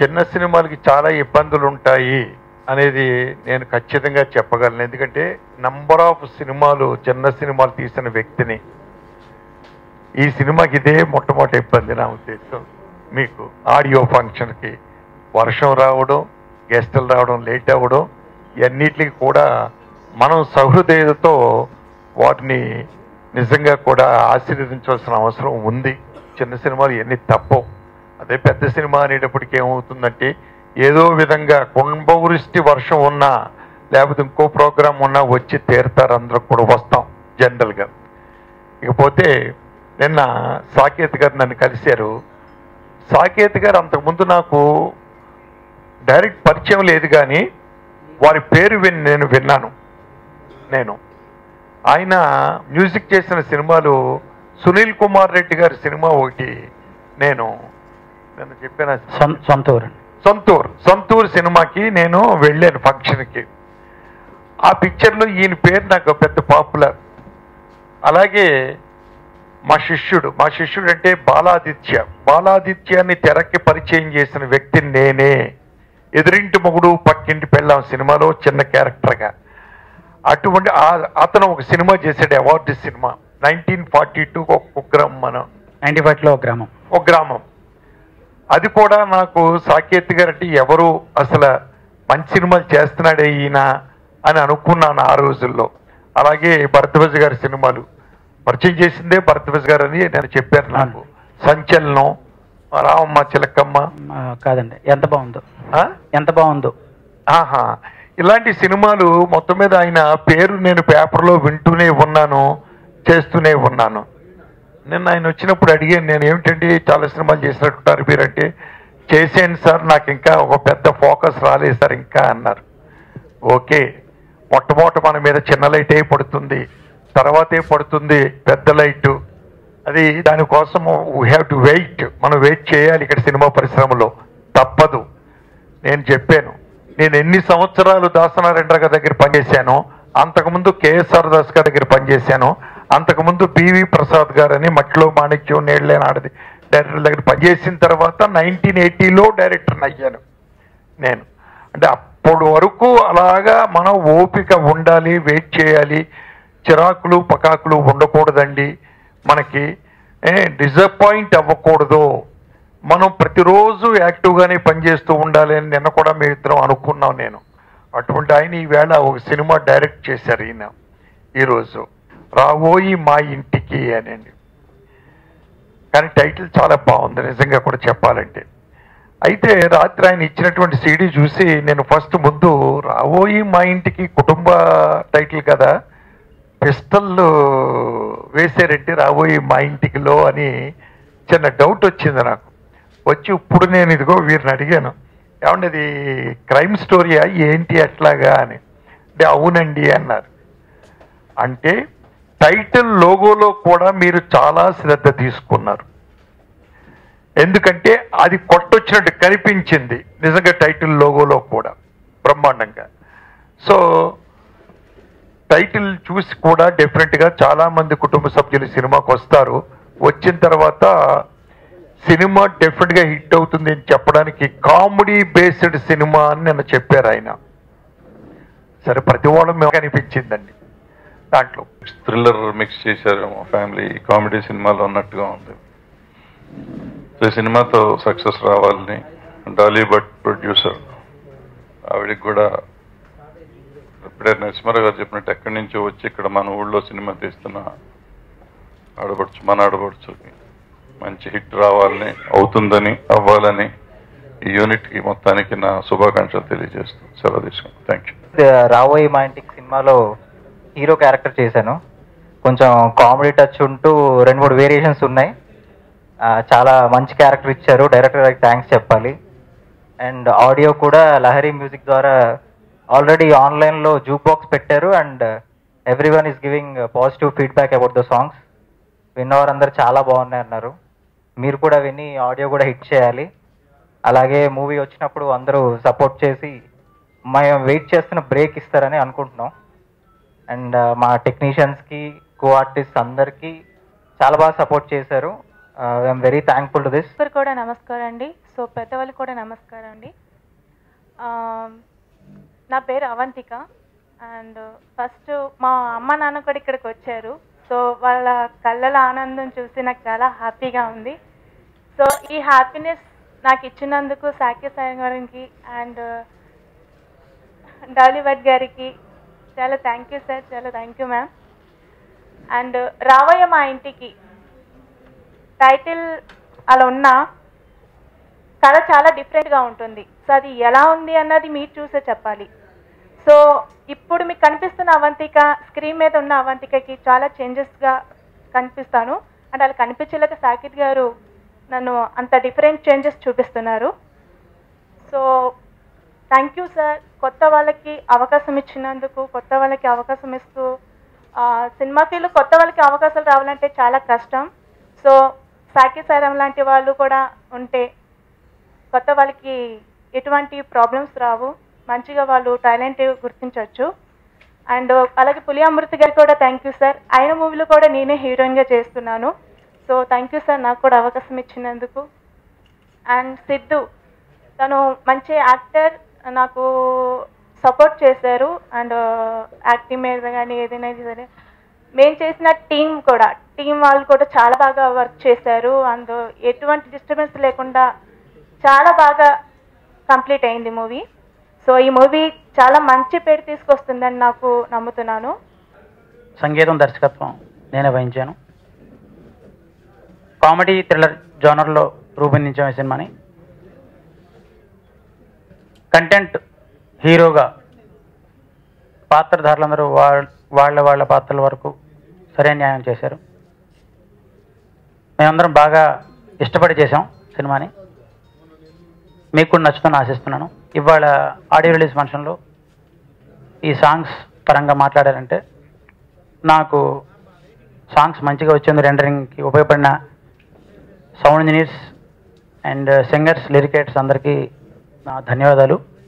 చిన్న సినిమాలకి చాలా ఇబ్బందులు ఉంటాయి అనేది నేను ఖచ్చితంగా చెప్పగలను. ఎందుకంటే నంబర్ ఆఫ్ సినిమాలు చిన్న సినిమాలు తీసిన వ్యక్తిని ఈ సినిమాకి ఇదే మొట్టమొదటి ఇబ్బంది నా ఉద్దేశం. మీకు ఆడియో ఫంక్షన్కి వర్షం రావడం గెస్టులు రావడం లేట్ అవ్వడం ఇవన్నిటికి కూడా మనం సహృదయతతో వాటిని నిజంగా కూడా ఆశీర్వదించవలసిన అవసరం ఉంది. చిన్న సినిమాలు ఎన్ని తప్పవు. అదే పెద్ద సినిమా అనేటప్పటికి ఏమవుతుందంటే ఏదో విధంగా కుంభవృష్టి వర్షం ఉన్నా లేకపోతే ఇంకో ప్రోగ్రాం ఉన్నా వచ్చి తీరుతారు అందరూ కూడా వస్తాం జనరల్గా. ఇకపోతే నిన్న సాకేత్ గారు నన్ను కలిశారు. సాకేత్ గారు అంతకుముందు నాకు డైరెక్ట్ పరిచయం లేదు కానీ వారి పేరు విని నేను విన్నాను. నేను. ఆయన మ్యూజిక్ చేసిన సినిమాలు సునీల్ కుమార్ రెడ్డి గారి సినిమా ఒకటి నేను నేను చెప్పిన? సొం- సొంత ఊరు సొంతూర్. సొంతూర్ సినిమాకి నేను వెళ్ళాను ఫంక్షన్కి. ఆ పిక్చర్లో ఈయన పేరు నాకు పెద్ద పాపులర్. అలాగే మా శిష్యుడు. మా శిష్యుడు అంటే బాలాదిత్య. బాలాదిత్యాన్ని తెరకి పరిచయం చేసిన వ్యక్తి నేనే. ఎదురింటి మొగుడు పక్కింటి పెళ్ళాం సినిమాలో చిన్న క్యారెక్టర్గా. అటువంటి అతను ఒక సినిమా చేశాడు award cinema. Nineteen forty two ఒక కుగ్రామం మనం. నైన్టీ ఫైవ్లో ఒక గ్రామం. ఒక గ్రామం. అది కూడా నాకు సాకేత్ గారు అంటే ఎవరు అసలు మంచి సినిమాలు చేస్తున్నాడే ఈయన అని అనుకున్నాను ఆ రోజుల్లో. అలాగే భరద్వాజ్ గారి సినిమాలు. పరిచయం చేసిందే భరద్వాజ్ గారు అని నేను చెప్పాను నాకు. సంచలనం రామమ్మ చిలకమ్మ. కాదండి. ఎంత బాగుందో? ఎంత బాగుందో. ఆహా. ఇలాంటి సినిమాలు మొత్తం మీద ఆయన పేరు నేను పేపర్లో వింటూనే ఉన్నాను చేస్తూనే ఉన్నాను. నిన్న ఆయన వచ్చినప్పుడు అడిగాను నేను ఏమిటండి చాలా సినిమాలు చేసినట్టున్నారు మీరంటే? చేసేయండి సార్ నాకు ఇంకా ఒక పెద్ద ఫోకస్ రాలేదు సార్ ఇంకా అన్నారు. ఓకే మొట్టమొదట మన మీద చిన్న లైటే పడుతుంది తర్వాతే పడుతుంది పెద్ద లైట్. అది దానికోసం వీ హ్యావ్ టు వెయిట్ మనం వెయిట్ చేయాలి ఇక్కడ సినిమా పరిశ్రమలో. తప్పదు నేను చెప్పాను. నేను ఎన్ని సంవత్సరాలు దాసనారాయణ గారి దగ్గర పనిచేశాను అంతకుముందు కేఎస్ఆర్ దాస్ గారి దగ్గర పనిచేశాను అంతకుముందు పివి ప్రసాద్ గారని మట్టిలో మాణిక్యం నేళ్ళేనాడది ఆడది డైరెక్టర్ దగ్గర పనిచేసిన తర్వాత నైన్టీన్ ఎయిటీలో డైరెక్టర్ అయ్యాను నేను. అంటే అప్పటి వరకు అలాగా మనం ఓపిక ఉండాలి వెయిట్ చేయాలి. చిరాకులు పకాకులు ఉండకూడదండి. మనకి డిసప్పాయింట్ అవ్వకూడదు. మనం ప్రతిరోజు యాక్టివ్గానే పనిచేస్తూ ఉండాలి అని నిన్న కూడా మీ ఇద్దరం అనుకున్నాం నేను. అటువంటి ఆయన ఈవేళ ఒక సినిమా డైరెక్ట్ చేశారు ఈయన. ఈరోజు. రావోయి మా ఇంటికి అనండి. కానీ టైటిల్ చాలా బాగుంది నిజంగా కూడా చెప్పాలంటే. అయితే రాత్రి ఆయన ఇచ్చినటువంటి సీడీ చూసి నేను ఫస్ట్ ముందు రావోయి మా ఇంటికి కుటుంబ టైటిల్ కదా పిస్టల్ వేసారంటే రాబోయి మా ఇంటికిలో అని చిన్న డౌట్ వచ్చింది నాకు. వచ్చి ఇప్పుడు నేను ఇదిగో వీరిని అడిగాను ఏమండి అది క్రైమ్ స్టోరీయా ఏంటి అట్లాగా అని. అంటే అవునండి అన్నారు. అంటే టైటిల్ లోగోలో కూడా మీరు చాలా శ్రద్ధ తీసుకున్నారు. ఎందుకంటే అది కొట్టొచ్చినట్టు కనిపించింది. నిజంగా టైటిల్ లోగోలో కూడా బ్రహ్మాండంగా. సో టైటిల్ చూసి కూడా డిఫరెంట్గా చాలామంది కుటుంబ సభ్యులు సినిమాకి వస్తారు. వచ్చిన తర్వాత సినిమా డెఫినెట్గా హిట్ అవుతుంది అని చెప్పడానికి కామెడీ బేస్డ్ సినిమా అని నిన్న చెప్పారు ఆయన. సరే ప్రతి వాళ్ళు మేము అనిపించిందండి దాంట్లో. థ్రిల్లర్ మిక్స్ చేశారేమో ఫ్యామిలీ కామెడీ సినిమాలో ఉన్నట్టుగా ఉంది. సో ఈ సినిమాతో సక్సెస్ రావాలని డాలీ భట్ ప్రొడ్యూసర్ ఆవిడకి కూడా ఇప్పుడే నరసింహారావు గారు చెప్పినట్టు ఎక్కడి నుంచో వచ్చి ఇక్కడ మన ఊళ్ళో సినిమా తీస్తున్న ఆడపడుచు మన ఆడపడుచుకి మంచి హిట్ రావాలని అవుతుందని అవ్వాలని ఈ యూనిట్కి మొత్తానికి నా శుభాకాంక్షలు తెలియజేస్తూ సెలవు తీసుకున్నాను థ్యాంక్ యూ రాబోయే మా ఇంటికి సినిమాలో హీరో క్యారెక్టర్ చేశాను. కొంచెం కామెడీ టచ్ ఉంటూ రెండు మూడు వేరియేషన్స్ ఉన్నాయి. చాలా మంచి క్యారెక్టర్ ఇచ్చారు. డైరెక్టర్ గారికి థ్యాంక్స్ చెప్పాలి. అండ్ ఆడియో కూడా లహరి మ్యూజిక్ ద్వారా ఆల్రెడీ ఆన్లైన్లో జూ బాక్స్ పెట్టారు. And every one is giving positive feedback about the songs. విన్నవారందరూ చాలా బాగున్నాయి అన్నారు. మీరు కూడా విని ఆడియో కూడా హిట్ చేయాలి. అలాగే మూవీ వచ్చినప్పుడు అందరూ సపోర్ట్ చేసి మేము వెయిట్ చేస్తున్న బ్రేక్ ఇస్తారని అనుకుంటున్నాం. అండ్ మా టెక్నీషియన్స్కి కో ఆర్టిస్ట్ అందరికీ చాలా బాగా సపోర్ట్ చేశారు. I'm very thankful to this. కూడా నమస్కారం అండి. సో పెద్దవాళ్ళకి కూడా నమస్కారం అండి. నా పేరు అవంతిక. అండ్ ఫస్ట్ మా అమ్మ నాన్న కూడా ఇక్కడికి వచ్చారు. సో వాళ్ళ కళ్ళల ఆనందం చూసి నాకు చాలా హ్యాపీగా ఉంది. సో ఈ హ్యాపీనెస్ నాకు ఇచ్చినందుకు సాక్య సాయం గారికి అండ్ డాలీవుడ్ గారికి చాలా థ్యాంక్ యూ సార్ చాలా థ్యాంక్ యూ మ్యామ్ అండ్ రావయ్య మా ఇంటికి టైటిల్ అలా ఉన్నా కథ చాలా డిఫరెంట్గా ఉంటుంది. సో అది ఎలా ఉంది అన్నది మీరు చూసే చెప్పాలి. సో ఇప్పుడు మీకు కనిపిస్తున్న అవంతిక స్క్రీన్ మీద ఉన్న అవంతికకి చాలా చేంజెస్గా కనిపిస్తాను. అండ్ అలా కనిపించలేక సాకిత్ గారు నన్ను అంత డిఫరెంట్ చేంజెస్ చూపిస్తున్నారు. సో థ్యాంక్ యూ సార్ కొత్త వాళ్ళకి అవకాశం ఇచ్చినందుకు కొత్త వాళ్ళకి అవకాశం ఇస్తూ సినిమా ఫీల్డ్ కొత్త వాళ్ళకి అవకాశాలు రావాలంటే చాలా కష్టం. సో సాకి సారం లాంటి వాళ్ళు కూడా ఉంటే కొత్త వాళ్ళకి ఎటువంటి ప్రాబ్లమ్స్ రావు. మంచిగా వాళ్ళు టాలెంట్ గుర్తించవచ్చు అండ్ అలాగే పులి అమృత్ గారు కూడా థ్యాంక్ యూ సార్ ఆయన మూవీలో కూడా నేనే హీరోయిన్గా చేస్తున్నాను. సో థ్యాంక్ యూ సార్ నాకు కూడా అవకాశం ఇచ్చినందుకు. అండ్ సిద్ధు తను మంచి యాక్టర్ నాకు సపోర్ట్ చేశారు అండ్ యాక్టింగ్ uh, మీద కానీ ఏదైనా సరే. మేము చేసిన టీం కూడా టీం వాళ్ళు కూడా చాలా బాగా వర్క్ చేశారు అండ్ uh, ఎటువంటి డిస్టర్బెన్స్ లేకుండా చాలా బాగా కంప్లీట్ అయింది మూవీ సో ఈ మూవీ చాలా మంచి పేరు తీసుకొస్తుందని నాకు నమ్ముతున్నాను. సంగీతం దర్శకత్వం నేనే వహించాను. కామెడీ థ్రిల్లర్ జోనర్లో రూపొందించాం ఈ సినిమాని కంటెంట్ హీరోగా పాత్రధారులందరూ వాళ్ళ వాళ్ళ వాళ్ళ పాత్రల వరకు సరైన న్యాయం చేశారు. మేమందరం బాగా ఇష్టపడి చేసాం సినిమాని. మీకు కూడా నచ్చుతుందని ఆశిస్తున్నాను. ఇవాళ ఆడియో రిలీజ్ ఫంక్షన్లో ఈ సాంగ్స్ పరంగా మాట్లాడారంటే నాకు సాంగ్స్ మంచిగా వచ్చింది రెండరింగ్కి ఉపయోగపడిన sound engineers and singers lyricists అందరికీ నా ధన్యవాదాలు.